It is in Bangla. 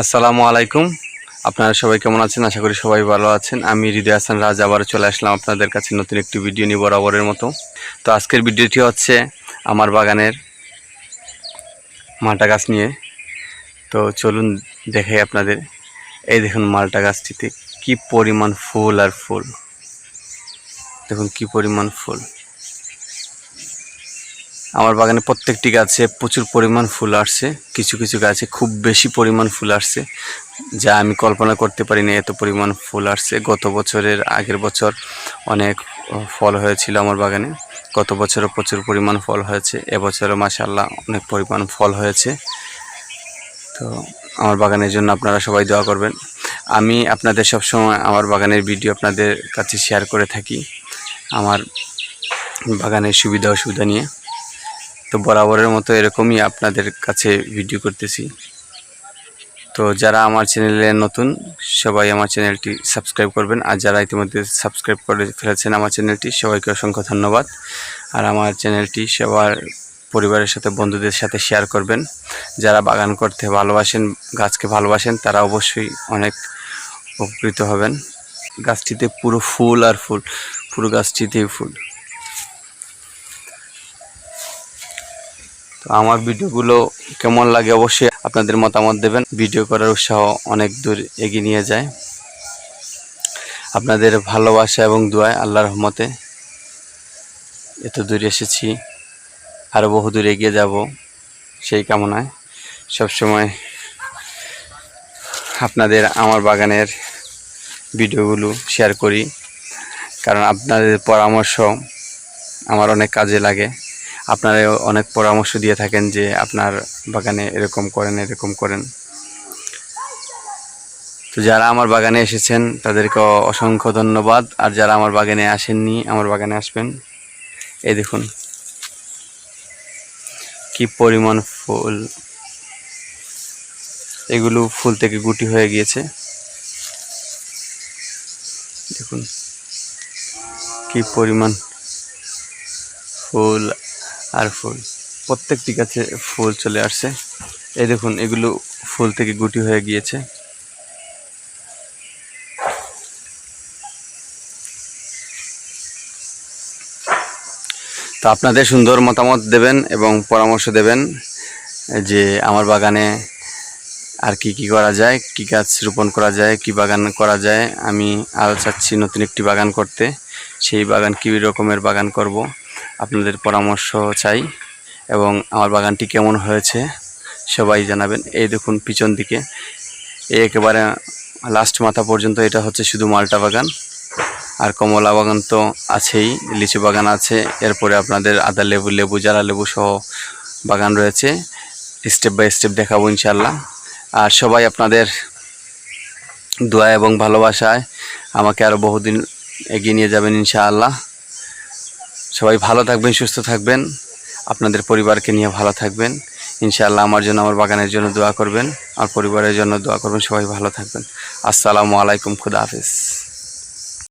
আসসালামু আলাইকুম। আপনারা সবাই কেমন আছেন? আশা করি সবাই ভালো আছেন। আমি হৃদয় হাসান রাজ, আবারও চলে আসলাম আপনাদের কাছে নতুন একটি ভিডিও নিয়ে বরাবরের মতো। তো আজকের ভিডিওটি হচ্ছে আমার বাগানের মালটা গাছ নিয়ে। তো চলুন দেখাই আপনাদের। এই দেখুন মালটা গাছটিতে কি পরিমাণ ফুল আর ফুল। দেখুন কি পরিমাণ ফুল। আমার বাগানে প্রত্যেকটি গাছে প্রচুর পরিমাণ ফুল আসছে, কিছু কিছু গাছে খুব বেশি পরিমাণ ফুল আসছে, যা আমি কল্পনা করতে পারি পারিনি এত পরিমাণ ফুল আসছে। গত বছরের আগের বছর অনেক ফল হয়েছিল আমার বাগানে, গত বছরও প্রচুর পরিমাণ ফল হয়েছে, এবছরও মাসাল্লাহ অনেক পরিমাণ ফল হয়েছে। তো আমার বাগানের জন্য আপনারা সবাই দোয়া করবেন। আমি আপনাদের সবসময় আমার বাগানের ভিডিও আপনাদের কাছে শেয়ার করে থাকি, আমার বাগানের সুবিধা অসুবিধা নিয়ে। তো বরাবরের মতো এরকমই আপনাদের কাছে ভিডিও করতেছি। তো যারা আমার চ্যানেলে নতুন, সবাই আমার চ্যানেলটি সাবস্ক্রাইব করবেন। আর যারা ইতিমধ্যে সাবস্ক্রাইব করে ফেলেছেন আমার চ্যানেলটি সবাইকে অসংখ্য ধন্যবাদ। আর আমার চ্যানেলটি সবার পরিবারের সাথে, বন্ধুদের সাথে শেয়ার করবেন। যারা বাগান করতে ভালোবাসেন, গাছকে ভালোবাসেন, তারা অবশ্যই অনেক উপকৃত হবেন। গাছটিতে পুরো ফুল আর ফুল, পুরো গাছটিতেই ফুল। তো আমার ভিডিওগুলো কেমন লাগে অবশ্যই আপনাদের মতামত দেবেন। ভিডিও করার উৎসাহ অনেক দূর এগিয়ে নিয়ে যায়। আপনাদের ভালোবাসা এবং দোয়ায় আল্লাহর রহমতে এত দূর এসেছি আরও বহু দূর এগিয়ে যাব সেই কামনায়। সবসময় আপনাদের আমার বাগানের ভিডিওগুলো শেয়ার করি, কারণ আপনাদের পরামর্শ আমার অনেক কাজে লাগে। আপনারা অনেক পরামর্শ দিয়ে থাকেন যে আপনার বাগানে এরকম করেন এরকম করেন। তো যারা আমার বাগানে এসেছেন, তাদেরকে অসংখ্য ধন্যবাদ। আর যারা আমার বাগানে আসেননি, আমার বাগানে আসবেন। এই দেখুন। কি পরিমাণ ফুল। এগুলো ফুল থেকে গুটি হয়ে গিয়েছে। দেখুন। কি পরিমাণ ফুল। আর ফুল। প্রত্যেকটি গাছে ফুল চলে আসছে। এই দেখুন, এগুলো ফুল থেকে গুটি হয়ে গিয়েছে। তো আপনাদের সুন্দর মতামত দেবেন এবং পরামর্শ দেবেন যে আমার বাগানে আর কি কি করা যায়, কি গাছ রোপণ করা যায়, কি বাগান করা যায়। আমি আরও চাচ্ছি নতুন একটি বাগান করতে। সেই বাগান কী রকমের বাগান করব? আপনাদের পরামর্শ চাই এবং আমার বাগানটি কেমন হয়েছে সবাই জানাবেন। এই দেখুন পিছন দিকে। এই একেবারে লাস্ট মাথা পর্যন্ত এটা হচ্ছে শুধু মালটা বাগান। আর কমলা বাগান তো আছেই, লিচু বাগান আছে। এরপরে আপনাদের আদা লেবু লেবু, জারা লেবু সহ বাগান রয়েছে। স্টেপ বাই স্টেপ দেখাবো ইনশাল্লাহ আর সবাই আপনাদের দোয়া এবং ভালোবাসায় আমাকে আরও বহুদিন এগিয়ে নিয়ে যাবেন ইনশাআল্লাহ। সবাই ভালো থাকবেন, সুস্থ থাকবেন। আপনাদের পরিবারকে নিয়ে ভালো থাকবেন। ইনশাআল্লাহ আমার জন্য, আমার বাগানের জন্য দোয়া করবেন। আর পরিবারের জন্য দোয়া করবেন। সবাই ভালো থাকবেন। আসসালামু আলাইকুম, খুদা হাফিজ।